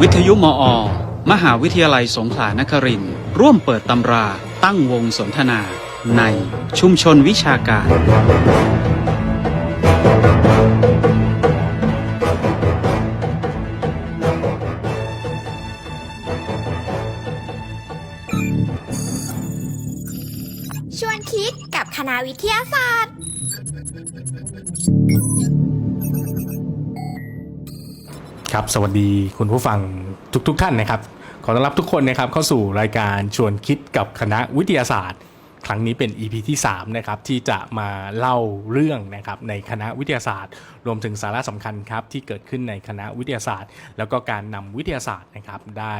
วิทยุมอ มหาวิทยาลัยสงขลานครินทร์ร่วมเปิดตำราตั้งวงสนทนา ในชุมชนวิชาการ ชวนคิดกับคณะวิทยาศาสตร์ ครับสวัสดีคุณผู้ฟังทุกๆทท่านนะครับ ขอต้อนรับทุกคนนะครับเข้าสู่รายการชวนคิดกับคณะวิทยาศาสตร์ ครั้งนี้เป็น EP ที่3นะครับที่จะมาเล่าเรื่องนะครับในคณะวิทยาศาสตร์ รวมถึงสาระสำคัญครับที่เกิดขึ้นในคณะวิทยาศาสตร์ แล้วก็การนำวิทยาศาสตร์นะครับได้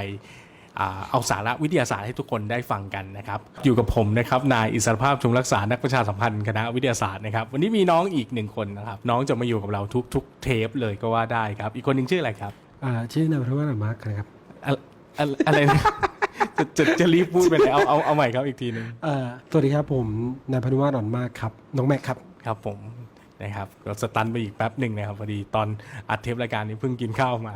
เอาสาระวิทยาศาสตร์ให้ทุกคนได้ฟังกันนะครับ อยู่กับผมนะครับนายอิสรภาพชุมรักษานักประชาสัมพันธ์คณะวิทยาศาสตร์นะครับวันนี้มีน้องอีกหนึ่งคนนะครับน้องจะมาอยู่กับเราทุกๆเทปเลยก็ว่าได้ครับ อีกคนหนึ่งชื่ออะไรครับอ่าชื่อนายพระวัฒน์มาร์คนะครับอะอะอะไรนะจะจะจะรีบพูดไปเลยเอาเอาเอาใหม่ครับอีกทีหนึ่งอ่าสวัสดีครับผมนายพนุวัฒน์อ่อนมากครับน้องแม็กครับครับผมนะครับก็สตันไปอีกแป๊บหนึ่งนะครับพอดีตอนอัดเทปรายการนี้เพิ่งกินข้าวมา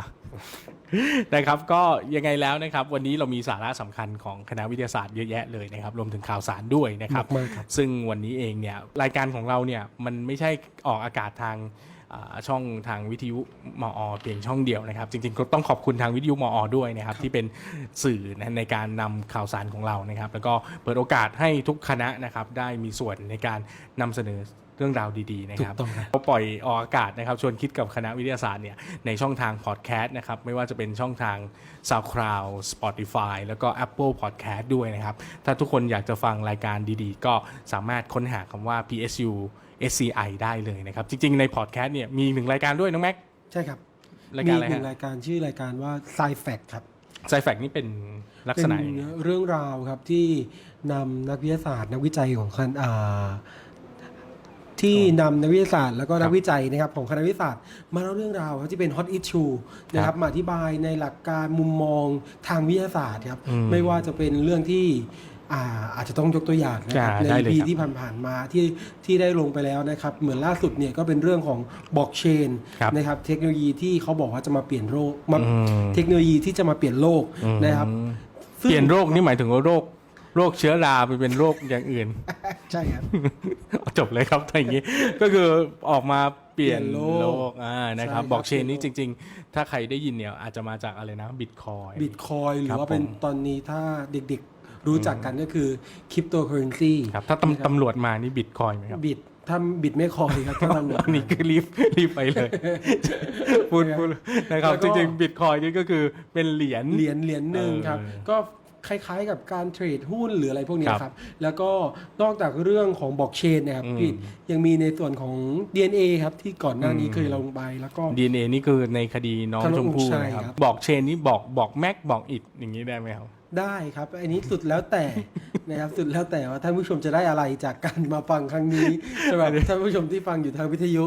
นะครับก็ยังไงแล้วนะครับ วันนี้เรามีสาระสำคัญของคณะวิทยาศาสตร์เยอะแยะเลยนะครับรวมถึงข่าวสารด้วยนะครับมากๆครับซึ่งวันนี้เองเนี่ยรายการของเราเนี่ยมันไม่ใช่ออกอากาศทางอ่า ช่องทางวิทยุมอเพียงช่องเดียวนะครับ จริงๆก็ต้องขอบคุณทางวิทยุมอด้วยนะครับ ที่เป็นสื่อนะในการนำข่าวสารของเรานะครับ แล้วก็เปิดโอกาสให้ทุกคณะนะครับได้มีส่วนในการนำเสนอเรื่องราวดีๆนะครับถูกต้องครับเราปล่อยออกอากาศนะครับชวนคิดกับคณะวิทยาศาสตร์เนี่ยในช่องทางพอดแคสต์นะครับ ไม่ว่าจะเป็นช่องทาง SoundCloud Spotify แล้วก็ Apple Podcast ด้วยนะครับ ถ้าทุกคนอยากจะฟังรายการดีๆ ก็สามารถค้นหาคำว่า PSU SCI ได้เลยนะครับ จริง ๆ ในพอดแคสต์เนี่ยมีอีกหนึ่งรายการด้วยน้องแม็ก ใช่ครับรายมีการอะไรหนึ่ฮะงรายการชื่อรายการว่า s c i f a c ครับไซแฟกนี่เป็นลักษณะเป็ยังนไงเรื่องราวครับที่นำนักวิทยาศาสตร์ นักวิจัยของคณะอ่าที่นำนักวิทยาศาสตร์แล้วก็นักวิจัยนะครับของคณะวิทยาศาสตร์ มาเล่าเรื่องราวครับที่เป็น hot issue นะครับมาอธิบายในหลักการมุมมองทางวิทยาศาสตร์ครับอืมไม่ว่าจะเป็นเรื่องที่ อ่าอาจจะต้องยกตัวอย่างนะครับอ่าในได้เลยปีครับที่ผ่านๆมาที่ที่ได้ลงไปแล้วนะครับ เหมือนล่าสุดเนี่ยก็เป็นเรื่องของบล็อกเชนครับนะครับ เทคโนโลยีที่เขาบอกว่าจะมาเปลี่ยนโลกมาอืมเทคโนโลยีที่จะมาเปลี่ยนโลกนะครับอืมซึ่งเปลี่ยนโรคนี่หมายถึงว่าโรคโรคเชื้อราไปเป็นโรคอย่างอื่น ใช่ครับจบเลยครับถ้าอย่างนี้ก็คือออกมาเปลี่ยนเปลี่ยนโลกโลกอ่านะครับใช่ครับบอกเชนนี้เปลี่จยนโลกริง ๆ ถ้าใครได้ยินเนี่ยอาจจะมาจากอะไรนะบิตคอยบิตคอยหรืครัอบว่าเป็นผมตอนนี้ถ้าเด็กๆ รู้จักกันก็คือคริปโตเคอเรนซีครับถ้าตำตำรวจมานี่บิตคอยไหมครับบิตถ้าบิตไม่คอยครับถ้าตำรวจอันนี้คือรีบรีบไปเลยพูดพูดนะครับแล้วจก็ริงๆบิตคอยนี่ก็คือเป็นเหรียญเหรียญเหรียญหนึ่งครับเออก็คล้ายๆกับการเทรดหุ้นหรืออะไรพวกเนี้ยครับครับ แล้วก็นอกจากเรื่องของบล็อกเชนนะครับอืมพี่ยังมีในส่วนของ DNA ครับที่ก่อนหน้านี้อืมเคยลงไปแล้วก็ดีเอนี่คือในคดีน้องคดีชมพู่ใช่นะครับครับบอกเชนนี่บอกบอกแม็กบอกอิดอย่างนี้ได้ไหมครับ ได้ครับ อันนี้สุดแล้วแต่นะครับ สุดแล้วแต่ว่าท่านผู้ชมจะได้อะไรจากการมาฟังครั้งนี้สำหรับท่านผู้ชมที่ฟังอยู่ทางวิทยุ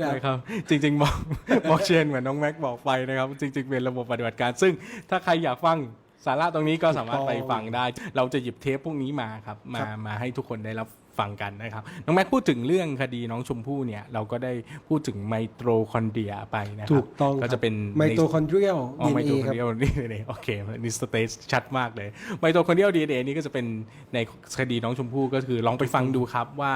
นะครับนะครับ จริงๆบอกบอกเชนเหมือนน้องแม็กบอกไปนะครับ จริง ๆ เป็นระบบปฏิบัติการ ซึ่งถ้าใครอยากฟังสาระตรงนี้ก็สามารถไปฟังได้ เราจะหยิบเทปพวกนี้มาครับ มามาให้ทุกคนได้รับ ฟังกันนะครับ น้องแม็กพูดถึงเรื่องคดีน้องชมพู่เนี่ยเราก็ได้พูดถึงไมโตรคอนเดรียไปนะคถูรับกต้องก็จะเป็นไมโตคอนเดรียลอ๋อไมดีโตเอคคอนรับเดรียลนี่นี่โอเคนี่สเตจชัดมากเลยไมโตคอนเดรียลดีเนี่ก็จะเป็นในคดีน้องชมพู่ก็คือลองไปฟังดูครับว่า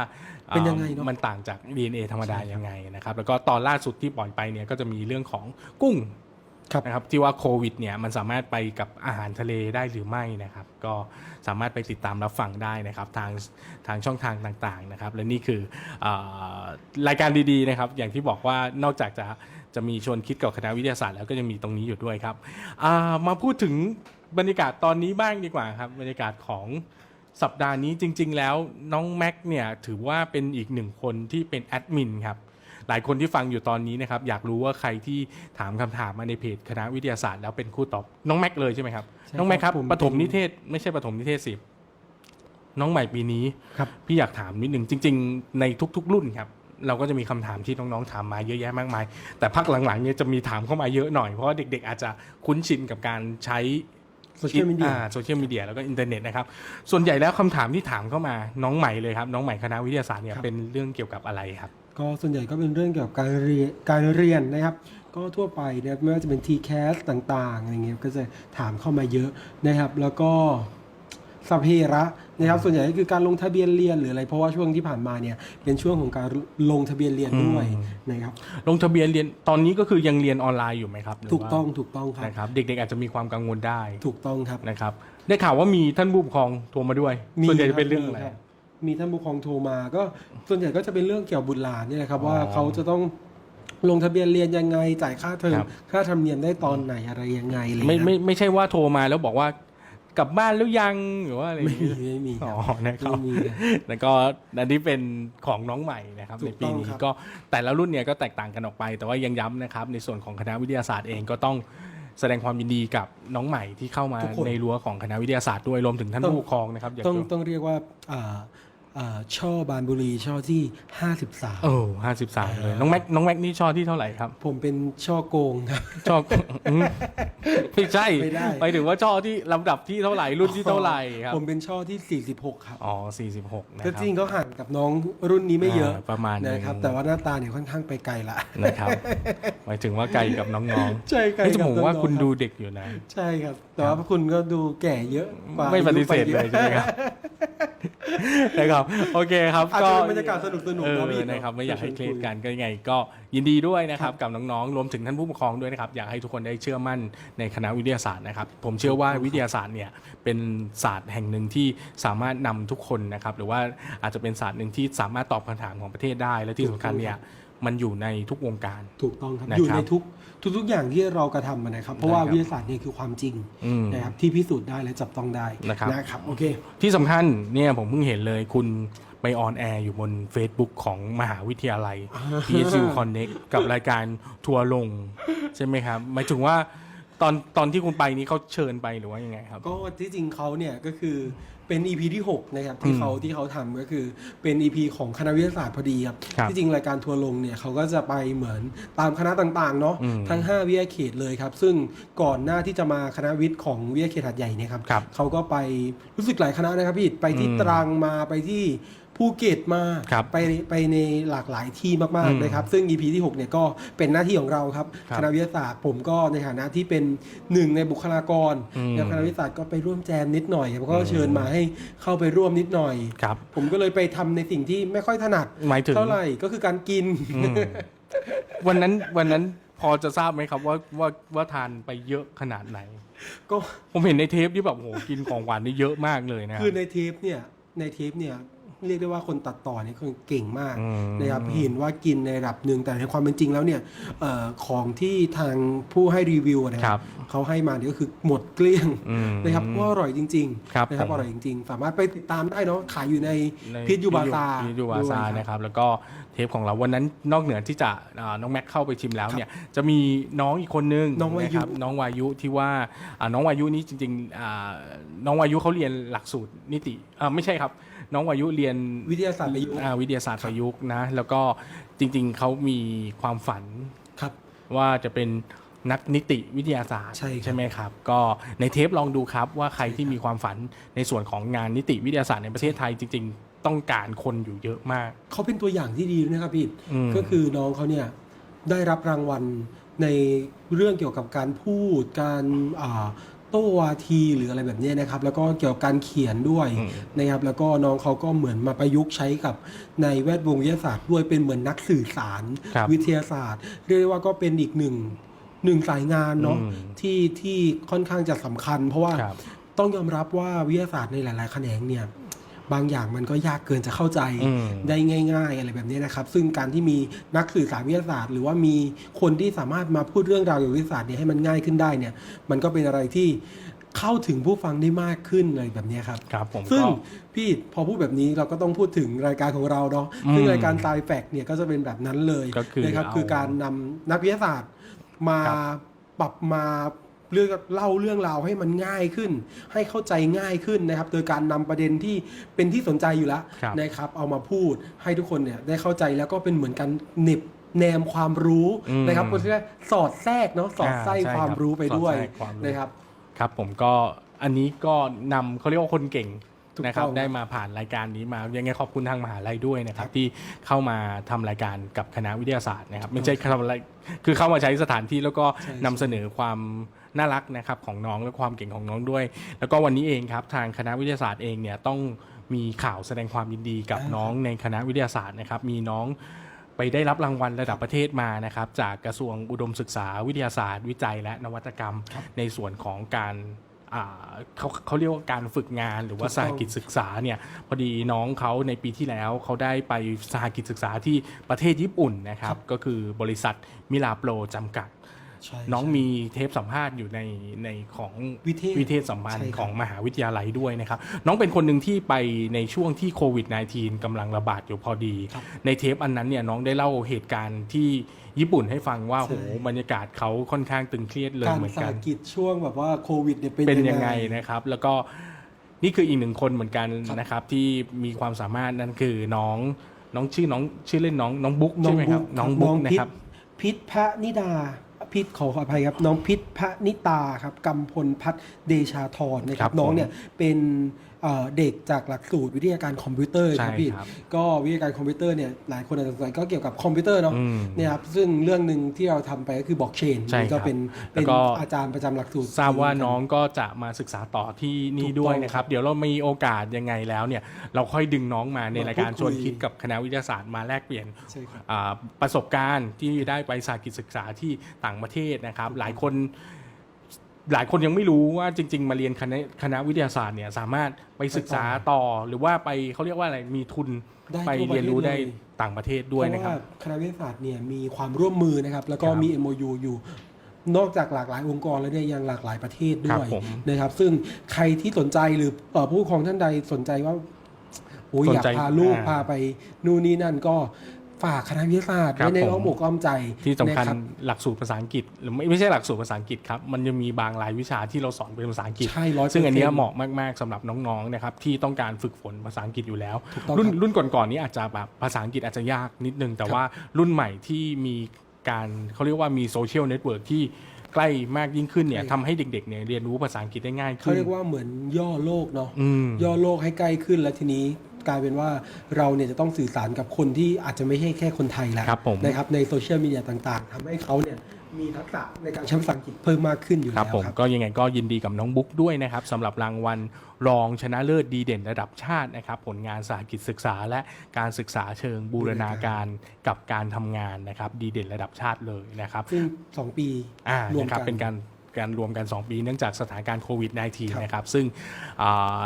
เป็นยังไงเนอะมันต่างจาก DNA ธรรมดายังไงนะครับแล้วก็ตอนล่าสุดที่ปล่อยไปเนี่ยก็จะมีเรื่องของกุ้ง ครับ นะครับที่ว่าโควิดเนี่ยมันสามารถไปกับอาหารทะเลได้หรือไม่นะครับ ก็สามารถไปติดตามรับฟังได้นะครับทางทางช่องทางต่างๆนะครับ และนี่คือเออรายการดีๆนะครับ อย่างที่บอกว่านอกจากจะจะมีชวนคิดกับคณะวิทยาศาสตร์แล้วก็ยังมีตรงนี้อยู่ด้วยครับอ่ามาพูดถึงบรรยากาศตอนนี้บ้างดีกว่าครับบรรยากาศของสัปดาห์นี้จริง ๆ แล้วน้องแม็กเนี่ยถือว่าเป็นอีกหนึ่งคนที่เป็นแอดมินครับ หลายคนที่ฟังอยู่ตอนนี้นะครับอยากรู้ว่าใครที่ถามคำถามมาในเพจคณะวิทยาศาสตร์แล้วเป็นคู่ตอบน้องแม็กเลยใช่ไหมครับใช่น้องแม็กครับครับผมปฐมนิเทศไม่ใช่ปฐมนิเทศสิน้องใหม่ปีนี้ครับพี่อยากถามนิดหนึ่งจริง ๆ ในทุก ๆ รุ่นครับเราก็จะมีคำถามที่น้องๆถามมาเยอะแยะมากมาย แต่พักหลังๆเนี่ยจะมีถามเข้ามาเยอะหน่อย เพราะว่าเด็กๆ อาจจะคุ้นชินกับการใช้โซเชียลมีเดียโซเชียลมีเดียแล้วก็อินเทอร์เน็ตนะครับ ส่วนใหญ่แล้วคำถามที่ถามเข้ามาน้องใหม่เลยครับ น้องใหม่คณะวิทยาศาสตร์เนี่ยครับเป็นเรื่องเกี่ยวกับอะไรครับ ก็ส่วนใหญ่ก็เป็นเรื่องเกี่ยวกับการเรียนการเรียนนะครับ ก็ทั่วไปนะครับไม่ว่าจะเป็น t c a s ต่างๆอะไรเงี้ยก็จะถามเข้ามาเยอะนะครับ แล้วก็สัพเพระนะครับส่วนใหญ่ก็คือการลงทะเบียนเรียนหรืออะไรเพราะว่าช่วงที่ผ่านมาเนี่ยเป็นช่วงของการลงทะเบียนเรียนด้วยอืมนะครับลงทะเบียนเรียนตอนนี้ก็คือยังเรียนออนไลน์อยู่ไหมครับหรืถูกว่าต้องถูกต้องครับนะครับ เด็กๆอาจจะมีความกังวลได้ถูกต้องครับนะครับ ได้ข่าวว่ามีท่านผู้ปกครองโทรมาด้วย ส่วนใหญ่จะเป็นเรื่องอะไร มีคบมีท่านผู้ปกครองโทรมาก็ส่วนใหญ่ก็จะเป็นเรื่องเกี่ยวกับบุตรหลานนี่แหละครับว่าอ๋อเขาจะต้องลงทะเบียนเรียนยังไงจ่ายค่าเทอมครับค่าธรรมเนียมได้ตอนไหนอะไรยังไงอะไรไม่เงี้ยไม่ไม่ใช่ว่าโทรมาแล้วบอกว่ากลับบ้านแล้วยังหรือว่าอะไรไม่มีไม่มีคอ๋รัอบนะครับไม่มีนะแล้วก็อันนี้เป็นของน้องใหม่นะครับถูในกปีต้องนี้ครับก็แต่ละรุ่นเนี่ยก็แตกต่างกันออกไป แต่ว่ายังย้ำนะครับในส่วนของคณะวิทยาศาสตร์เองก็ต้องแสดงความยินดีกับน้องใหม่ที่เข้ามาทุกคนในรั้วของคณะวิทยาศาสตร์ด้วยรวมถึงท่านต้องผู้ปกครองนะครับอยากต้องจะต้องเรียกว่าอ่าอ่า ช่อบานบุรีช่อที่ 53 โอ้ห้าสิบสามเลย น้องแม็ก น้องแม็กนี่ชอบที่เท่าไหร่ครับ ผมเป็นช่อโกงครับชอบอืมไม่ใช่ไม่ได้ ไปถึงว่าชอบที่ลำดับที่เท่าไหร่รุ่นที่เท่าไหร่ครับ ผมเป็นช่อที่ 46 ครับ อ๋อสี่สิบหกนะคก็รับ จริงก็ห่างกับน้องรุ่นนี้ไม่เยอะาประมาณหงนะครับ แต่ว่าหน้าตาเนี่ยค่อนข้างไปไกลละ นะครับ หมายถึงว่าไกลกับน้องใช่ๆไกลเฮ้ยจะกับผมว่าน้องๆ คุณรับดูเด็กอยู่นะ ใช่ครับ แต่ว่าคุณก็ดูแก่เยอะกว่าไม่ปฏิเสธอาเลยใช่ไหมครับ นะครับโอเคครับอาจก็จะเป็นบรรยากาศสนุกสนุกเอๆอเนาะพี่นะครับไม่อยากให้เครียดกักันก็ยังไง ก็ยินดีด้วยนะครับกับน้องๆรวมถึงท่านผู้ปกครองด้วยนะครับอยากให้ทุกคนได้เชื่อมั่นในคณะวิทยาศาสตร์นะครับ ผมเชื่อว่าวิทยาศาสตร์เนี่ยเป็นศาสตร์แห่งหนึ่งที่สามารถนำทุกคนนะครับหรือว่าอาจจะเป็นศาสตร์หนึ่งที่สามารถตอบคำถามของประเทศได้ และที่สำคัญเนี่ยมันอยู่ในทุกวงการ ถูกต้องครับนะครับอยู่ในทุก ทุกๆ อย่างที่เรากระทำนะครับ เพราะว่าได้ครับวิทยาศาสตร์เนี่ยคือความจริงอืม นะครับที่พิสูจน์ได้และจับต้องได้นะครับ นะครับโอเค ที่สำคัญเนี่ยผมเพิ่งเห็นเลยคุณไปออนแอร์อยู่บน Facebook ของมหาวิทยาลัย PSU Connect กับรายการทัวร์ลง ใช่ไหมครับ หมายถึงว่าตอนตอนที่คุณไปนี้เขาเชิญไปหรือว่ายังไงครับ ก็ที่จริงเขาเนี่ยก็คือ เป็น EP ที่ 6 นะครับ ที่อืมเขาที่เขาทำก็คือเป็น EP ของคณะวิทยาศาสตร์พอดีครับ ครับที่จริงรายการทัวร์ลงเนี่ยเขาก็จะไปเหมือนตามคณะต่างๆเนาะอืมทั้ง 5 วิทยาเขตเลยครับ ซึ่งก่อนหน้าที่จะมาคณะวิทย์ของวิทยาเขตหัดใหญ่เนี่ยครับครับเขาก็ไปรู้สึกหลายคณะนะครับพี่ ไปที่อืม ตรังมาไปที่ ภูเก็ตมาครับไปไปในหลากหลายที่มากอืมๆนะครับ ซึ่ง EP ที่6เนี่ยก็เป็นหน้าที่ของเราครับครับคณะวิทยาศาสตร์ผมก็ในฐานะที่เป็นหนึ่งในบุคลากรอืมในคณะวิทยาศาสตร์ก็ไปร่วมแจมนิดหน่อยครับก็เชิญมาให้เข้าไปร่วมนิดหน่อยครับผมก็เลยไปทำในสิ่งที่ไม่ค่อยถนัดหมายถึงเท่าไหร่ก็คือการกินอืมวันนั้นวันนั้นพอจะทราบไหมครับว่าว่าว่าทานไปเยอะขนาดไหน ก็ผมเห็นในเทปที่แบบโหกินของหวานได้เยอะมากเลยนะคือในเทปเนี่ยในเทปเนี่ย เรียกได้ว่าคนตัดต่อเนี่ยคือเก่งมากอืมนะครับเห็นว่ากินในระดับหนึ่งแต่ในความเป็นจริงแล้วเนี่ยเออของที่ทางผู้ให้รีวิวนะคครัรับบเขาให้มาเนี่ยก็คือหมดเกลี้ยงอืมนะครับว่าอร่อยจริงครับๆนะครับผมอร่อยจริงๆ สามารถไปติดตามได้เนาะขายอยู่ในในพิษยูบาซาพิษยูบาซาด้วยนะครับแล้วก็ เทปของเราวันนั้นนอกเหนือที่จะอ่าน้องแม็กเข้าไปชิมแล้วเนี่ยจะมีน้องอีกคนนึงน้องวายุะครับน้องวายุที่ว่าอ่าน้องวายุนี้จริงๆอ่าน้องวายุเขาเรียนหลักสูตรนิติอ่าไม่ใช่ครับ น้องวายุเรียน วิทยาศาสตร์ประยุกต์อ่าวิทยาศาสตร์ประยุกต์นะ แล้วก็จริงๆ เขามีความฝันครับ ว่าจะเป็นนักนิติวิทยาศาสตร์ใช่ครับไหมครับ ก็ในเทปลองดูครับว่าใครที่มีความฝันในส่วนของงานนิติวิทยาศาสตร์ในประเทศไทยจริงๆ ต้องการคนอยู่เยอะมาก เขาเป็นตัวอย่างที่ดีด้วยนะครับพี่อืม ก็คือน้องเขาเนี่ยได้รับรางวัลในเรื่องเกี่ยวกับการพูด การอ่าโต้วาทีหรืออะไรแบบเนี้ยนะครับ แล้วก็เกี่ยวกับการเขียนด้วยอืม นะครับ แล้วก็น้องเขาก็เหมือนมาประยุกต์ใช้กับในแวดวงวิทยาศาสตร์ด้วยเป็นเหมือนนักสื่อสาร ครับวิทยาศาสตร์ เรียกได้ว่าก็เป็นอีกหนึ่งหนึ่งสายงานเนาะอืม ที่ที่ค่อนข้างจะสำคัญ เพราะว่า ครับ ต้องยอมรับว่าวิทยาศาสตร์ในหลาย ๆ แขนงเนี่ย บางอย่างมันก็ยากเกินจะเข้าใจอืมได้ง่าย ๆ อะไรแบบนี้นะครับ ซึ่งการที่มีนักสื่อสารวิทยาศาสตร์ หรือว่ามีคนที่สามารถมาพูดเรื่องราวเกี่ยวกับวิทยาศาสตร์เนี่ยให้มันง่ายขึ้นได้เนี่ย มันก็เป็นอะไรที่เข้าถึงผู้ฟังได้มากขึ้นอะไรแบบนี้ครับครับผมซึ่งก็พี่พอพูดแบบนี้เราก็ต้องพูดถึงรายการของเราเนาะอืมซึ่งรายการ s ายแฟกเนี่ยก็จะเป็นแบบนั้นเลยก็คือนะครับเอาคือการนำนักวิทยาศาสตร์มาครับปรับมา เรื่องเล่าเรื่องราวให้มันง่ายขึ้น ให้เข้าใจง่ายขึ้นนะครับ โดยการนำประเด็นที่เป็นที่สนใจอยู่แล้วครับนะครับ เอามาพูดให้ทุกคนเนี่ยได้เข้าใจแล้วก็เป็นเหมือนกันเหน็บแนมความรู้อืมนะครับก็คือสอดแทรกเนาะสอดไส้อ่าใช่ความครับรู้ไปด้วยสอดแทรกความรู้นะครับ ครับผมก็อันนี้ก็นำเขาเรียกว่าคนเก่งถูกนะครับต้องได้มาผ่านรายการนี้มายังไงขอบคุณทางมหาลัยด้วยนะครับ ที่เข้ามาทำรายการกับคณะวิทยาศาสตร์นะครับ ไม่ใช่ทำอะไรคือเข้ามาใช้สถานที่แล้วก็ใช่นำเสนอความ น่ารักนะครับของน้องและความเก่งของน้องด้วย แล้วก็วันนี้เองครับทางคณะวิทยาศาสตร์เองเนี่ยต้องมีข่าวแสดงความยินดีกับอ่าน้องในคณะวิทยาศาสตร์นะครับมีน้องไปได้รับรางวัลระดับประเทศมานะครับจากกระทรวงอุดมศึกษาวิทยาศาสตร์ วิจัยและนวัตกรรม ในส่วนของการอ่าเขาเขาเรียกว่าการฝึกงานหรือว่าถูกสต้องหกิจศึกษาเนี่ยพอดีน้องเขาในปีที่แล้วเขาได้ไปสหกิจศึกษาที่ประเทศญี่ปุ่นนะครับ ก็คือบริษัทมิลาโปรจำกัด ใช่น้องใช่มีเทปสัมภาษณ์อยู่ในในของวิเทศวิเทศสัมพันใช่ธ์ครับ ของมหาวิทยาลัยด้วยนะครับ น้องเป็นคนหนึ่งที่ไปในช่วงที่โควิด -19 กำลังระบาดอยู่พอดี ครับ ในเทปอันนั้นเนี่ยน้องได้เล่าเหตุการณ์ที่ญี่ปุ่นให้ฟังว่าใช่ โหบรรยากาศเขาค่อนข้างตึงเครียดเลยการเหมือนสากัน กิจช่วงแบบว่าโควิดเนี่ยเป็นเป็นยังไงนะครับ แล้วก็นี่คืออีกหนึ่งคนเหมือนกันครับนะครับ ที่มีความสามารถนั่นคือน้องน้องชื่อน้องชื่อเล่นน้องน้องบุ๊กน้อใช่งไหมครับบุ๊กน้องบุ๊กน้องนะพิษครับ พิษพระนิดา พิษขออภัยครับ น้องพิษพระนิตาครับกำพลพัฒน์เดชาธรนะคครัรับบผมน้องเนี่ยเป็น เอ่อเด็กจากหลักสูตรวิทยาการคอมพิวเตอร์ครับใช่พี่ครับก็วิทยาการคอมพิวเตอร์เนี่ยหลายคนอาจจะสงสัยก็เกี่ยวกับคอมพิวเตอร์เนาะอืมเนี่ยครับซึ่งเรื่องหนึ่งที่เราทำไปก็คือบล็อกเชนใช่นี่ก็ครับเป็นแล้เป็นวก็อาจารย์ประจำหลักสูตรทราบว่าน้องก็จะมาศึกษาต่อที่นี่ถูกต้องด้วยนะครับเดี๋ยวเรามีโอกาสยังไงแล้วเนี่ยเราค่อยดึงน้องมาในมารายการพูดชวนคุยคิดกับคณะวิทยาศาสตร์มาแลกเปลี่ยนใช่ครับอ่าประสบการณ์ที่ได้ไปสากิจศึกษาที่ต่างประเทศนะครับ หลายคน หลายคนยังไม่รู้ว่าจริง ๆ มาเรียนคณะคณะวิทยาศาสตร์เนี่ยสามารถไปศึกษาต่อหรือว่าไปเขาเรียกว่าอะไรมีทุนได้ไปทั่วประเทศเรียนรู้ได้เลย ต่างประเทศด้วยนะครับ เพราะว่าคณะวิทยาศาสตร์เนี่ยมีความร่วมมือนะครับ แล้วก็ครับมี MOU อยู่ นอกจากหลากหลายองค์กรแล้วเนี่ยยังหลากหลายประเทศด้ครัวบยผมนะครับ ซึ่งใครที่สนใจหรือเอ่อผู้ปกครองท่านใดสนใจว่าโอ้ยสนอยากใจพาลูกอ่า พาไปนู่นนี่นั่นก็ ฝากคณะวิทยาศาสตร์ครับไว้ในผม อ้อมอกอ้อมใจที่สำคัญนะรับหลักสูตรภาษาอังกฤษหรือไม่ไม่ใช่หลักสูตรภาษาอังกฤษครับ มันยังมีบางรายวิชาที่เราสอนเป็นภาษาอังกฤษ ใช่100%ซึ่งอันเนี้ยเหมาะมาก ๆสำหรับน้องๆนะครับที่ต้องการฝึกฝนภาษาอังกฤษอยู่แล้ว ถูกต้องรุ่นครับรุ่นก่อนๆนี้อาจจะแบบภาษาอังกฤษอาจจะยากนิดนึง แต่ว่ารุ่นใหม่ที่มีการเขาเรียกว่ามีโซเชียลเน็ตเวิร์กที่ใกล้มากยิ่งขึ้นเนี่ยใช่ ทำให้เด็กๆเนี่ยเรียนรู้ภาษาอังกฤษได้ง่ายเขาขึ้นเรียกว่าเหมือนย่อโลกเนาะอืม ย่อโลกให้ใกล้ขึ้นแล้วทีนี้ กลายเป็นว่าเราเนี่ยจะต้องสื่อสารกับคนที่อาจจะไม่ใช่แค่คนไทยแล้วครับผมนะครับในโซเชียลมีเดียต่างๆทำให้เขาเนี่ยมีทักษะในการใช้ภาษาอังกฤษเพิ่มมากขึ้นอยู่คแล้รับวผมครับก็ยังไงก็ยินดีกับน้องบุ๊กด้วยนะครับสำหรับรางวัลรองชนะเลิศดีเด่นระดับชาตินะครับ ผลงานสาหกิจศึกษาและการศึกษาเชิงบูรณาการกับการทำงานนะครับ ดีเด่นระดับชาติเลยนะครับซึ่งสองปีอ่ารวมนะครับกันเป็นการการรวมกัน 2 ปีเนื่องจากสถานการณ์โควิดครับ -19 นะครับ ซึ่งอ่า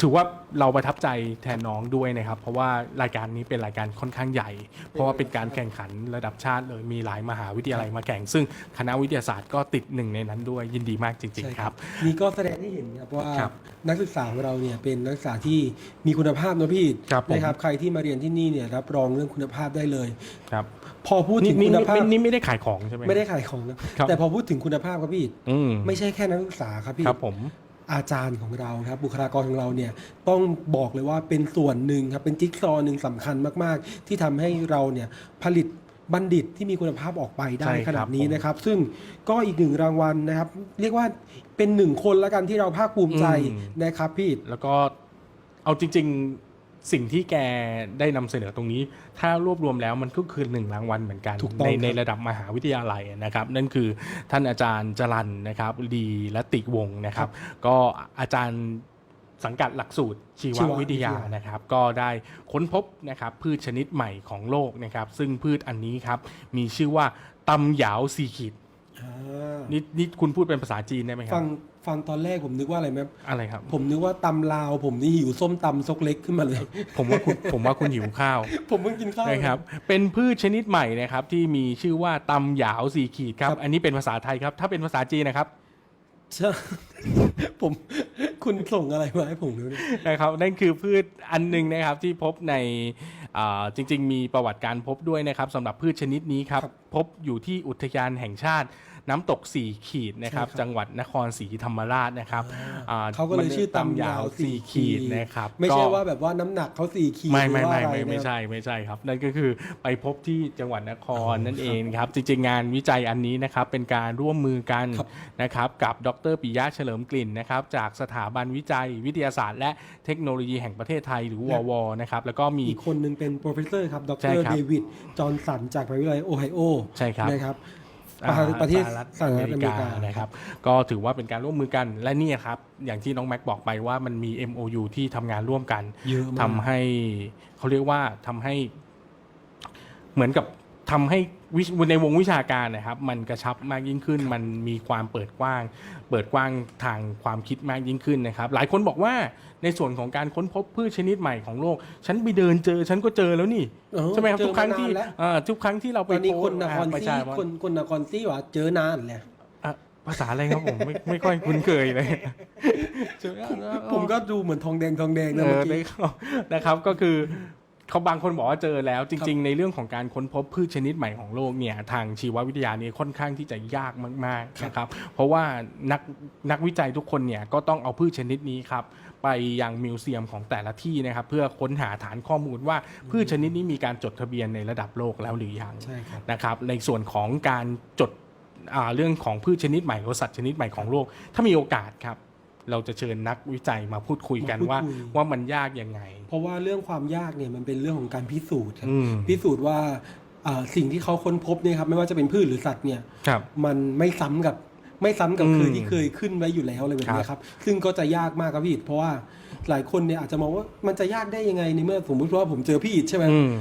ถือว่าเราประทับใจแทนน้องด้วยนะครับ เพราะว่ารายการนี้เป็นรายการค่อนข้างใหญ่ เพราะว่าเป็นการแข่งขันระดับชาติเลยมีหลายมหาวิทยาลัยมาแข่ง ซึ่งคณะวิทยาศาสตร์ก็ติดหนึ่งในนั้นด้วยยินดีมากจริงใช่ๆครับ นี่ก็แสดงให้เห็นครับว่าครับนักศึกษาของเราเนี่ยเป็นนักศึกษาที่มีคุณภาพนะพี่ครับผม นะครับใครที่มาเรียนที่นี่เนี่ยรับรองเรื่องคุณภาพได้เลย ครับพอพูดนี่ถึงนี่คุณนี่ภาพนี่ไม่ได้ขายของใช่ไหม ไม่ได้ขายของนะครับ แต่พอพูดถึงคุณภาพครับพี่ อืมไม่ใช่แค่นักศึกษาครับพี่ ครับผม อาจารย์ของเราครับบุคลากรของเราเนี่ยต้องบอกเลยว่าเป็นส่วนหนึ่งครับเป็นจิ๊กซอว์หนึ่งสำคัญมาก ๆ ที่ทำให้เราเนี่ยผลิตบัณฑิตที่มีคุณภาพออกไปได้ใช่ครับขนาดนี้ผมนะครับ ซึ่งก็อีกหนึ่งรางวัลนะครับ เรียกว่าเป็นหนึ่งคนละกันที่เราภาคภูมิใจอืม นะครับพี่ แล้วก็เอาจริง ๆ สิ่งที่แกได้นำเสนอตรงนี้ ถ้ารวบรวมแล้วมันก็คือหนึ่งรางวัลเหมือนกันถูกต้องในครับในระดับมหาวิทยาลัยนะครับ นั่นคือท่านอาจารย์จรันนะครับดีและติวงศ์นะครับ ก็อาจารย์สังกัดหลักสูตรชีวชีววิวิททยายานะครับ ก็ได้ค้นพบนะครับพืชชนิดใหม่ของโลกนะครับ ซึ่งพืชอันนี้ครับมีชื่อว่าตำหยาวซีขีดอ่า นี่นี่คุณพูดเป็นภาษาจีนได้ไหมครัฟับ งฟังตอนแรกผมนึกว่าอะไรไหมอะไรครับ ผมนึกว่าตำลาว ผมนี่หิวส้มตำซกเล็กขึ้นมาเลย ผมว่าคุณผมว่าคุณหิวข้าว ผมเพิ่งกินข้าว นะครับ เป็นพืชชนิดใหม่นะครับที่มีชื่อว่าตำหยาวสีขีดครับ ครับ อันนี้เป็นภาษาไทยครับ ถ้าเป็นภาษาจีนนะครับ ใช่ผมคุณส่งอะไรมาให้ผมดูเนี่ย นะครับนั่นคือพืชอันหนึ่งนะครับที่พบในอ่าจริง ๆ มีประวัติการพบด้วยนะครับสำหรับพืชชนิดนี้ครับพบอยู่ที่อุทยานแห่งชาติ น้ำตกสี่ขีดนะครับใช่ครับ จังหวัดนครศรีธรรมราชนะครับอ่เขาก็เลยชื่อตำยาวสี่ขีดนะครับไม่ใช่ก็ ว่าแบบว่าน้ำหนักเขาสี่ขีดไม่หรือไม่ว่าไม่อะไรไม่ไม่นะครับ ใช่ไม่ใช่ครับ นั่นก็คือไปพบที่จังหวัดนครนั่นเองครับ จริงๆงานวิจัยอันนี้นะครับ เป็นการร่วมมือกันครับ นะครับ กับดรปิยะเฉลิมกลิ่นนะครับ จากสถาบันวิจัย วิทยาศาสตร์ และเทคโนโลยีแห่งประเทศไทยหรือววนะครับ แล้วก็มี อีกคนหนึ่งเป็นโปรเฟสเซอร์ครับ ดใช่รครับเดวิด จอห์นสัน จากมหาวิทยาลัยโอไฮโอใช่ครับ นะครับอ่า ประเทศสหรัฐสหรัฐออเมเมริริกากานะครับก็ถือว่าเป็นการร่วมมือกันและนี่ครับ อย่างที่น้องแม็กบอกไปว่ามันมี MOU ที่ทำงานร่วมกันเยอะมากทำให้เขาเรียกว่าทำให้เหมือนกับ ทำให้วิในวงวิชาการนะครับ มันกระชับมากยิ่งขึ้น มันมีความเปิดกว้าง เปิดกว้างทางความคิดมากยิ่งขึ้นนะครับ หลายคนบอกว่าในส่วนของการค้นพบพืชชนิดใหม่ของโลก ฉันไปเดินเจอฉันก็เจอแล้วนี่เออใช่ไหมครับเจอทุกครั้งที่มานานแล้วอ่าทุกครั้งที่เราไปตอนนี้โพคสนต์นครอ่าประซี่ชาชนคนคนนครซี่ว่าเจอนานเลยอะภาษาอะไรครับผมไม่ไม่ค่อยคุ้นเคยเลย ผมก็ดูเหมือนทองแดงทองแดงนะเอเมื่ออกี้ นะครับนะครับก็คือ เขาบางคนบอกว่าเจอแล้ว จริง ๆ ในเรื่องของการค้นพบพืชชนิดใหม่ของโลกเนี่ยทางชีววิทยาเนี่ยค่อนข้างที่จะยากมากๆนะครับ เพราะว่านักนักวิจัยทุกคนเนี่ยก็ต้องเอาพืชชนิดนี้ครับไปยังมิวเซียมของแต่ละที่นะครับเพื่อค้นหาฐานข้อมูลว่าพืชชนิดนี้มีการจดทะเบียนในระดับโลกแล้วหรือยังใช่ครับนะครับ ในส่วนของการจดอ่าเรื่องของพืชชนิดใหม่หรือสัตว์ชนิดใหม่ของโลก ถ้ามีโอกาสครับ เราจะเชิญนักวิจัยมาพูดคุยกันมาพูดว่าคุยว่ามันยากยังไง เพราะว่าเรื่องความยากเนี่ยมันเป็นเรื่องของการพิสูจน์ครับอืมพิสูจน์ว่าอ่าสิ่งที่เขาค้นพบเนี่ยครับไม่ว่าจะเป็นพืชหรือสัตว์เนี่ยครับมันไม่ซ้ำกับไม่ซ้ำกับอืมเคยที่เคยขึ้นไว้อยู่แล้วอะไรแบบนี้ครับ ซึ่งก็จะยากมากครับพี่อิฐเพราะว่าหลายคนเนี่ยอาจจะมองว่ามันจะยากได้ยังไงในเมื่อสมมติว่าผมเจอพี่อิฐใช่ไหมอืม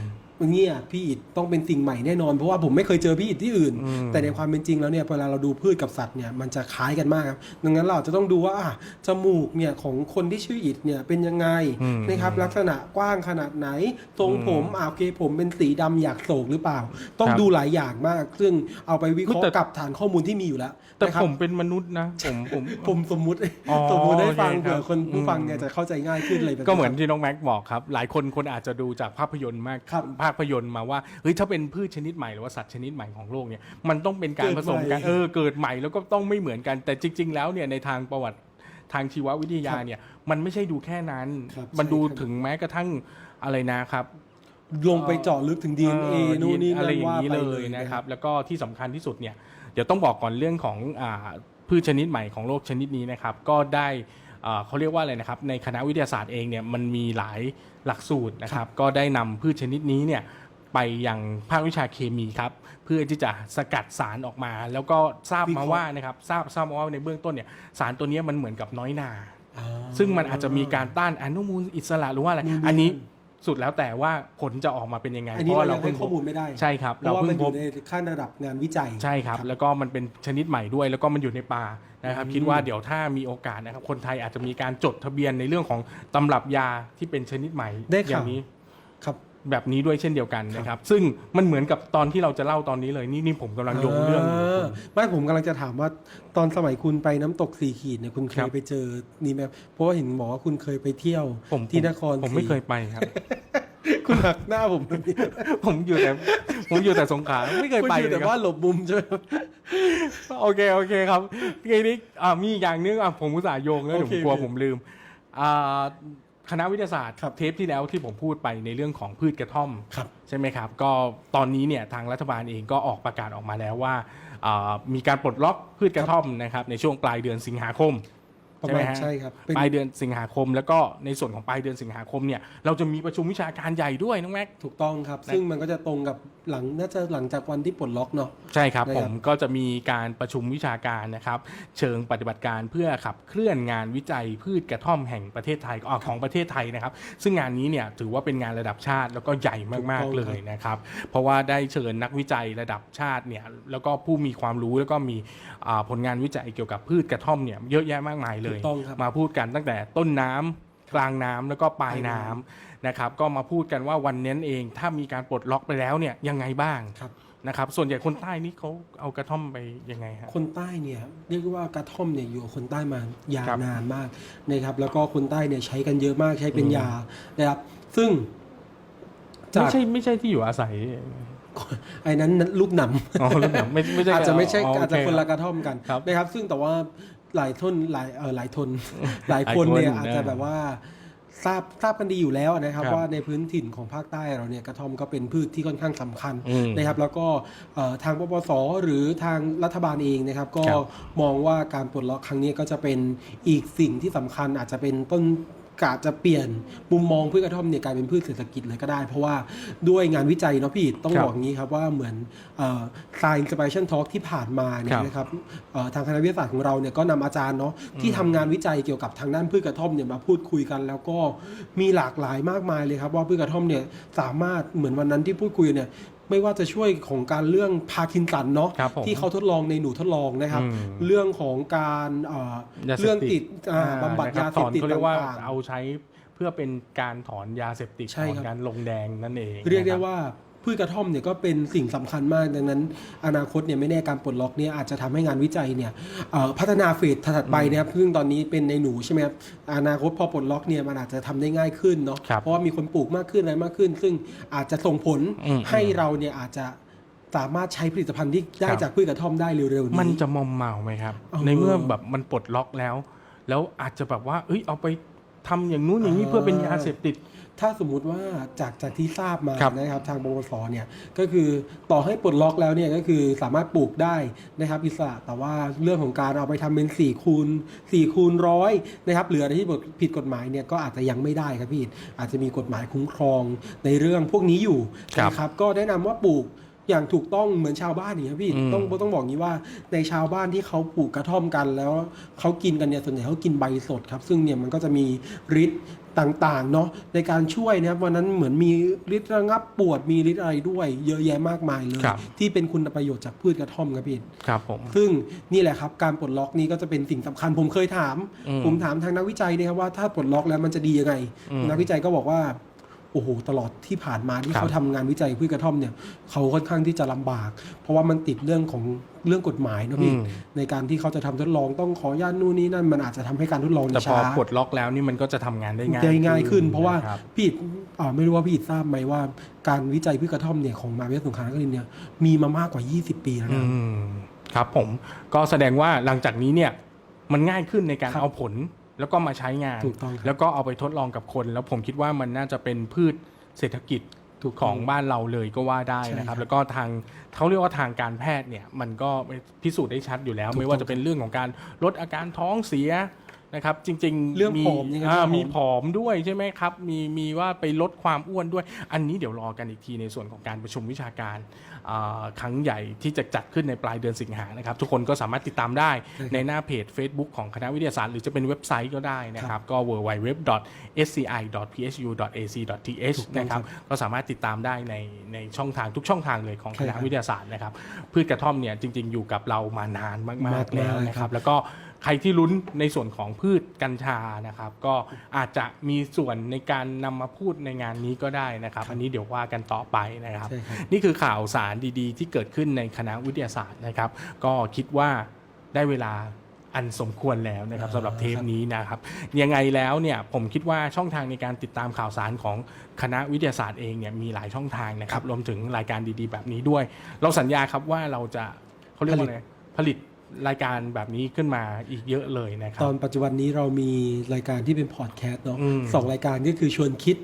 เนี่ยพี่อิฐต้องเป็นสิ่งใหม่แน่นอนเพราะว่าผมไม่เคยเจอพี่อิฐที่อื่นอืมแต่ในความเป็นจริงแล้วเนี่ยเวลาเราดูพืชกับสัตว์เนี่ยมันจะคล้ายกันมากครับดังนั้นเราอาจจะต้องดูว่าอะจมูกเนี่ยของคนที่ชื่ออิฐเนี่ยเป็นยังไงอืมนะครับลักษณะกว้างขนาดไหน ทรงผมอ่าโอเคผมเป็นสีดำอยากโศกหรือเปล่า ต้องครับดูหลายอย่างมาก ซึ่งเอาไปวิเคราะแต่ห์กับฐานข้อมูลที่มีอยู่แล้ว แต่นะครับผมเป็นมนุษย์นะผมผมผมสมมุติอ๋อสมมุติให้ฟังโอเคครับเผื่อคนผู้ฟังอืมเนี่ยจะเข้าใจง่ายขึ้นเลยแบบก็เหมือนที่น้องแม็กบอกครับ หลายคนคนอาจจะดูจากภาพยนตร์มากครับภาพยนตร์มาว่าเฮ้ยถ้าเป็นพืชชนิดใหม่หรือว่าสัตว์ชนิดใหม่ของโลกเนี่ยมันต้องเป็นการเกิดผสมกันใหม่เออเกิดใหม่แล้วก็ต้องไม่เหมือนกัน แต่จริง ๆ แล้วเนี่ยในทางประวัติทางชีววิทยาเนี่ยมันไม่ใช่ดูแค่นั้นครับมันดูใช่ครับถึงแม้กระทั่งอะไรนะครับลงไปเจาะลึกถึง DNA เออนู่นนี่อะไรนั่นอย่างว่านี้ไปเลเลยยนะครับ แล้วก็ที่สำคัญที่สุดเนี่ยเดี๋ยวต้องบอกก่อนเรื่องของอาพืชชนิดใหม่ของโลกชนิดนี้นะครับ ก็ได้อ่าเขาเรียกว่าอะไรนะครับ ในคณะวิทยาศาสตร์เองเนี่ยมันมีหลาย หลักสูตรนะครับ ก็ได้นำพืชชนิดนี้เนี่ยไปยังภาควิชาเคมีครับ เพื่อที่จะสกัดสารออกมา แล้วก็ทราบมาว่านะครับทราบทราบมาว่าในเบื้องต้นเนี่ยสารตัวเนี้ยมันเหมือนกับน้อยนาอ่าซึ่งมันอาจจะมีการต้านอนุมูลอิสระหรือว่าอะไรนู่นนี่อันนี้นั่ สุดแล้วแต่ว่าผลจะออกมาเป็นยังไงอันเพนี้ราะว่าเราเรายังให้เพิ่งข้อมูลไม่ได้ใช่ครับ เพเราราะว่าเพิ่มันงอพยู่บในขั้นระดับงานวิจัย ใช่ครับ แล้วก็มันเป็นชนิดใหม่ด้วย แล้วก็มันอยู่ในป่านะครับ คิดว่าเดี๋ยวถ้ามีโอกาสนะครับ คนไทยอาจจะมีการจดทะเบียนในเรื่องของตำรับยาที่เป็นชนิดใหม่ได้อข่าวย่างนี้ ครับ แบบนี้ด้วยเช่นเดียวกันนะครับ ซึ่งมันเหมือนกับตอนที่เราจะเล่าตอนนี้เลยนี่นี่ผมกำลังโยงเรื่องอยู่ ไม่ผมกำลังจะถามว่าตอนสมัยคุณไปน้ำตกสี่ขีดเนี่ยคุณเคครัยบ ไปเจอนี่ไหมเพราะว่าเห็นบอกว่าคุณเคยไปเที่ยวผมที่นครผมไม่ศรีเคยไปครับคุณหักหน้าผมแบบนี้ผมอยู่แต่ผมอยู่แต่สงขลาไม่เคยคุณไปอยู่เลแต่ยครับ ว่าหลบมุมใช่ไหม โอเคโอเคครับทีนี้อ่ามีอีกอย่างนึงอะผมอุตส่าห์โยงแล้วโอเดี๋ยวเคผมกลัวโอเค ผมลืมอ่า คณะวิทยาศาสตร์ครับเทปที่แล้วที่ผมพูดไปในเรื่องของพืชกระท่อมครับใช่ไหมครับ ก็ตอนนี้เนี่ยทางรัฐบาลเองก็ออกประกาศออกมาแล้วว่าอ่ามีการปลดล็อกพืชกระท่อมนะครับในช่วงปลายเดือนสิงหาคม ประใช่ไหมามณฮะใช่ครับเป็นปลายเดือนสิงหาคม แล้วก็ในส่วนของปลายเดือนสิงหาคมเนี่ยเราจะมีประชุมวิชาการใหญ่ด้วยน้องแม็ก ถูกต้องครับ ซึ่งมันก็จะตรงกับหลังน่าจะหลังจากวันที่ปลดล็อกเนาะ ใช่ครับนะครับผมก็จะมีการประชุมวิชาการนะครับ เชิงปฏิบัติการเพื่อขับเคลื่อนงานวิจัยพืชกระท่อมแห่งประเทศไทยอ่าของประเทศไทยนะครับ ซึ่งงานนี้เนี่ยถือว่าเป็นงานระดับชาติแล้วก็ใหญ่มากๆเลยนะครับ เพราะว่าได้เชิญนักวิจัยระดับชาติเนี่ยแล้วก็ผู้มีความรู้แล้วก็มีอ่าผลงานวิจัยเกี่ยวกับพืชกระท่อมเนี่ยเยอะแยะมากมายเลถูย กต้องครับ มาพูดกันตั้งแต่ต้นน้ำกลางน้ำแล้วก็ปลายน้ำนะครับก็มาพูดกันว่าวันนี้เองถ้ามีการปลดล็อกไปแล้วเนี่ยยังไงบ้างครับ นะครับส่วนใหญ่คนใต้นี่เขาเอากระท่อมไปยังไงฮะ คนใต้เนี่ยเรียกว่ากระท่อมเนี่ยอยู่กับคนใต้มายาครับวนานมากนะครับ แล้วก็คนใต้เนี่ยใช้กันเยอะมากใช้เป็นยานะครับ ซึ่งจาไม่กใช่ไม่ใช่ที่อยู่อาศัยไอ้นั้นลูกหนำ อ๋อแล้วแบบไม่ไม่ใช่อาจจะไม่ใช่โเคอาจจะคนละกระท่อมกันครับนะครับ ซึ่งแต่ว่า หลายทนหลายเออหลายทน หลายคนหลายคนเนี่ยอาจจะนะแบบว่าทราบทราบกันดีอยู่แล้วนะครับครับ ว่าในพื้นถิ่นของภาคใต้เราเนี่ยกระท่อมก็เป็นพืชที่ค่อนข้างสำคัญอืมนะครับ แล้วก็เอ่อทางปปสหรือทางรัฐบาลเองนะครับ ก็ครับมองว่าการปลดล็อกครั้งนี้ก็จะเป็นอีกสิ่งที่สำคัญอาจจะเป็นต้น กาจะเปลี่ยนมุมมองพืชกระท่อมเนี่ยกลายเป็นพืชเศรษฐกิจเลยก็ได้ เพราะว่าด้วยงานวิจัยเนาะพี่ต้องครับบอกอย่างนี้ครับว่าเหมือนเอ่อ Science Inspiration Talk ที่ผ่านมาเนี่ครัยบนะครับเอ่อทางคณะวิทยาศาสตร์ของเราเนี่ยก็นำอาจารย์เนาะที่ทำงานวิจัยเกี่ยวกับทางด้านพืชกระท่อมเนี่ยมาพูดคุยกัน แล้วก็มีหลากหลายมากมายเลยครับว่าพืชกระท่อมเนี่ยสามารถเหมือนวันนั้นที่พูดคุยเนี่ย ไม่ว่าจะช่วยของการเรื่องพาร์กินสันเนาะครับผมที่เขาทดลองในหนูทดลองนะครับอืมเรื่องของการเอ่อยาเสพติดเรื่องติดอ่าอ่าบำบัดนะคยารับเสพติดถอนเขาเรียกว่าต่างๆเอาใช้เพื่อเป็นการถอนยาเสพติดใช่ถอนครับการลงแดงนั่นเอง เรียกได้นะคบว่า พืชกระท่อมเนี่ยก็เป็นสิ่งสำคัญมากดังนั้น อนาคตเนี่ยไม่แน่การปลดล็อกเนี่ยอาจจะทำให้งานวิจัยเนี่ยเอ่อพัฒนาเฟสถัดไปนะครับซึ่งตอนนี้เป็นในหนูใช่ไหมครับอนาคตพอปลดล็อกเนี่ยมันอาจจะทำได้ง่ายขึ้นเนาะครับเพราะว่ามีคนปลูกมากขึ้นอะไรมากขึ้น ซึ่งอาจจะส่งผลอืมให้เราเนี่ยอาจจะสามารถใช้ผลิตภัณฑ์ที่ได้ครับจากพืชกระท่อมได้เร็วๆนี้มันจะมอมเมาไหมครับเออในเมื่อแบบมันปลดล็อกแล้ว แล้วอาจจะแบบว่าเอ้ยเอาไป ทำอย่างนู้นอย่างนี้อ่าเพื่อเป็นยาเสพติด ถ้าสมมุติว่าจากจากที่ทราบมาครับนะครับทางบวสเนี่ยก็คือต่อให้ปลดล็อกแล้วเนี่ยก็คือสามารถปลูกได้นะครับอิสระแต่ว่าเรื่องของการเอาไปทำเป็น4คูณ4คูณร้อยนะครับเหลืออะไรที่ผิดกฎหมายเนี่ยก็อาจจะยังไม่ได้ครับพี่อาจจะมีกฎหมายคุ้มครองในเรื่องพวกนี้อยู่ครับ นะครับก็แนะนำว่าปลูก อย่างถูกต้องเหมือนชาวบ้านอย่างนี้ยพี่อืมต้องต้องบอกงี้ว่าในชาวบ้านที่เขาปลูกกระท่อมกันแล้วเขากินกันเนี่ยส่วนใหญ่เขากินใบสดครับ ซึ่งเนี่ยมันก็จะมีฤทธิ์ต่างๆเนาะในการช่วยนะครับวันนั้นเหมือนมีฤทธิ์ระงับปวดมีฤทธิ์อะไรด้วย เยอะแยะมากมายเลยครับที่เป็นคุณประโยชน์จากพืชกระท่อมครับพี่ครับผมซึ่งนี่แหละครับการปลดล็อกนี้ก็จะเป็นสิ่งสำคัญผมเคยถามอืมผมถามทางนักวิจัยนะครับว่าถ้าปลดล็อกแล้วมันจะดียังไงอืมนักวิจัยก็บอกว่า โอ้โหตลอดที่ผ่านมาที่ครับเขาทำงานวิจัยพืชกระท่อมเนี่ยเขาค่อนข้างที่จะลำบาก เพราะว่ามันติดเรื่องของเรื่องกฎหมายนะพี่อืมในการที่เขาจะทำทดลองต้องขออนุญาตนู่นนี่นั่นมันอาจจะทำให้การทดลองแต่พอช้าปลดล็อกแล้วนี่มันก็จะทำงานได้ง่ายได้ง่ายขึ้น เพราะว่าคบพี่อิฐอ่าไม่รู้ว่าพี่อิฐทราบไหมว่า การวิจัยพืชกระท่อมเนี่ยของมหาวิทยาลัยสงขลานครินทร์เนี่ยมีมามากกว่า 20 ปีแล้วอืนะมครับผมก็แสดงว่าหลังจากนี้เนี่ยมันง่ายขึ้นในการครับเอาผล แล้วก็มาใช้งานถูกต้องครับ แล้วก็เอาไปทดลองกับคน แล้วผมคิดว่ามันน่าจะเป็นพืชเศรษฐกิจถูกของบ้านเราเลยก็ว่าได้ใช่นะครับครับ แล้วก็ทางเขาเรียกว่าทางการแพทย์เนี่ยมันก็พิสูจน์ได้ชัดอยู่แล้วถูกต้องไม่ว่าจะเป็นเรื่องของการลดอาการท้องเสีย นะครับ จริงๆเรื่องมีผอมยังไงอ่าผอมมีผอมด้วยใช่ไหมครับ มีมีว่าไปลดความอ้วนด้วย อันนี้เดี๋ยวรอกันอีกทีในส่วนของการประชุมวิชาการอ่าครั้งใหญ่ที่จะจัดขึ้นในปลายเดือนสิงหานะครับ ทุกคนก็สามารถติดตามได้ใช่ครับในหน้าเพจ Facebook ของคณะวิทยาศาสตร์หรือจะเป็นเว็บไซต์ก็ได้นะครับ ก็ www.sci.psu.ac.th ถูกต้องนะคครัรับบก็สามารถติดตามได้ในในช่องทางทุกช่องทางเลยของคณะใช่ครับวิทยาศาสตร์นะครับพืชกระท่อมเนี่ยจริง ๆ อยู่กับเรามานานมากมากๆแล้วนะคครัรับบแล้วก็ ใครที่ลุ้นในส่วนของพืชกัญชานะครับ ก็อาจจะมีส่วนในการนำมาพูดในงานนี้ก็ได้นะครับ อันนี้เดี๋ยวว่ากันต่อไปนะครับ ใช่ครับ นี่คือข่าวสารดีๆ ที่เกิดขึ้นในคณะวิทยาศาสตร์นะครับ ก็คิดว่าได้เวลาอันสมควรแล้วนะครับอ่าสำหรับเทปนี้นะครับ ยังไงแล้วเนี่ยผมคิดว่าช่องทางในการติดตามข่าวสารของคณะวิทยาศาสตร์เองเนี่ยมีหลายช่องทางนะครับรวมถึงรายการดีๆ แบบนี้ด้วย เราสัญญาครับว่าเราจะเขาเรียกว่าอะไรผลิต รายการแบบนี้ขึ้นมาอีกเยอะเลยนะครัตบ อนปัจจุบันนี้เรามีรายการที่เป็นพอดแคสต์เนาะอืม สองรายการก็คือชวนคิด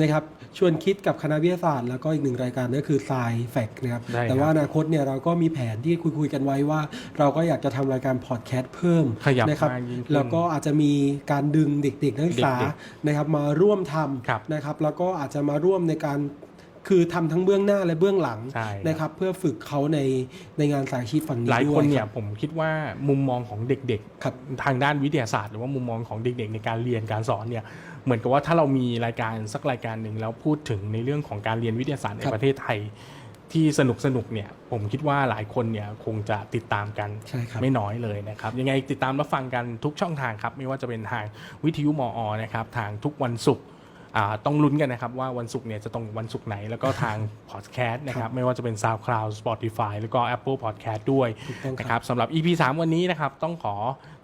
นะครับชวนคิดกับคณะวิทยาศาสตร์ แล้วก็อีกหนึ่งรายการก็คือ s ายแฟกนะครับ ได้ครับแต่ว่าอนาคตเนี่ยเราก็มีแผนที่คุยคุยๆกันไว้ว่า เราก็อยากจะทำรายการพอดแคสต์เพิ่มขยับนะครับมากยิ่งขึ้นแล้วก็อาจจะมีการดึงเด็กๆนักศึกษาเด็กนะครับมาร่วมทครับำนะครับ แล้วก็อาจจะมาร่วมในการ คือทำทั้งเบื้องหน้าและเบื้องหลังใช่ครับนะครับ เพื่อฝึกเขาในในงานสายอาชีพฝั่งนี้หลายด้วคนเนี่ยรับผมคิดว่ามุมมองของเด็กครับๆทางด้านวิทยาศาสตร์ หรือว่ามุมมองของเด็กๆ ในการเรียนการสอนเนี่ยเหมือนกับว่าถ้าเรามีรายการสักรายการหนึ่งแล้วพูดถึงในเรื่องของการเรียนวิทยาศาสตร์ในครับประเทศไทยที่สนุกสนุกๆเนี่ยผมคิดว่าหลายคนเนี่ยคงจะติดตามกันใช่ครับไม่น้อยเลยนะครับ ยังไงติดตามรับฟังกันทุกช่องทางครับ ไม่ว่าจะเป็นทางวิทยุมอนะครับ ทางทุกวันศุกร์อ่า ต้องลุ้นกันนะครับว่าวันศุกร์เนี่ยจะตรงวันศุกร์ไหน แล้วก็ทางพอดแคสต์นะครับไม่ว่าจะเป็น SoundCloud Spotify แล้วก็ Apple Podcast ด้วยถูกต้องครับนะครับสำหรับ EP 3 วันนี้นะครับต้องขอ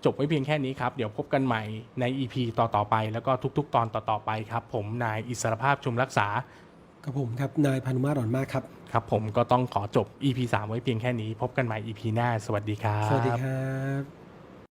จบไว้เพียงแค่นี้ครับ เดี๋ยวพบกันใหม่ใน EP ต่อๆไป แล้วก็ทุกๆ ตอนต่อๆไปครับ ผมนายอิสรภาพชุมรักษากกับผมครับนายพานุมาตรอ่อนมากครับครับ ผมก็ต้องขอจบ EP 3 ไว้เพียงแค่นี้ พบกันใหม่ EP หน้า สวัสดีครับ สวัสดีครับ